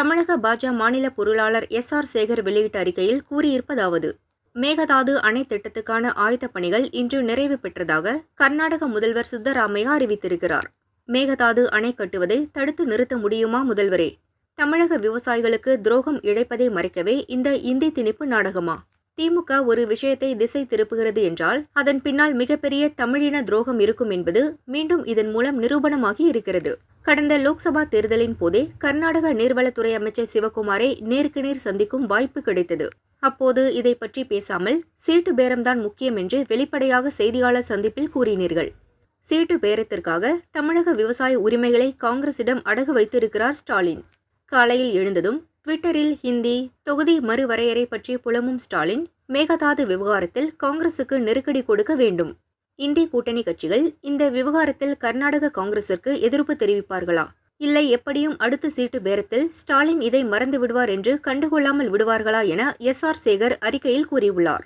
தமிழக பாஜக மாநில பொருளாளர் எஸ் ஆர் சேகர் வெளியிட்ட அறிக்கையில் கூறியிருப்பதாவது மேகதாது அணை திட்டத்துக்கான ஆயத்தப் பணிகள் இன்று நிறைவு பெற்றதாக கர்நாடக முதல்வர் சித்தராமையா அறிவித்திருக்கிறார். மேகதாது அணை கட்டுவதை தடுத்து நிறுத்த முடியுமா முதல்வரே? தமிழக விவசாயிகளுக்கு துரோகம் இழைப்பதை மறைக்கவே இந்த இந்தி திணிப்பு நாடகமா? திமுக ஒரு விஷயத்தை திசை திருப்புகிறது என்றால் அதன் பின்னால் மிகப்பெரிய தமிழின துரோகம் இருக்கும் என்பது மீண்டும் இதன் மூலம் நிரூபணமாகி இருக்கிறது. கடந்த லோக்சபா தேர்தலின் போதே கர்நாடக நீர்வளத்துறை அமைச்சர் சிவகுமாரை நேருக்கு நேர் சந்திக்கும் வாய்ப்பு கிடைத்தது. அப்போது இதை பற்றி பேசாமல் சீட்டு பேரம்தான் முக்கியம் என்று வெளிப்படையாக செய்தியாளர் சந்திப்பில் கூறினீர்கள். சீட்டு பேரத்திற்காக தமிழக விவசாய உரிமைகளை காங்கிரசிடம் அடகு வைத்திருக்கிறார் ஸ்டாலின். காலையில் எழுந்ததும் ட்விட்டரில் ஹிந்தி தொகுதி மறுவரையறை பற்றி புலமும் ஸ்டாலின் மேகதாது விவகாரத்தில் காங்கிரசுக்கு நெருக்கடி கொடுக்க வேண்டும். இந்திய கூட்டணி கட்சிகள் இந்த விவகாரத்தில் கர்நாடக காங்கிரசிற்கு எதிர்ப்பு தெரிவிப்பார்களா? இல்லை எப்படியும் அடுத்த சீட்டு பேரத்தில் ஸ்டாலின் இதை மறந்து விடுவார் என்று கண்டுகொள்ளாமல் விடுவார்களா என எஸ் ஆர் சேகர் அறிக்கையில் கூறியுள்ளார்.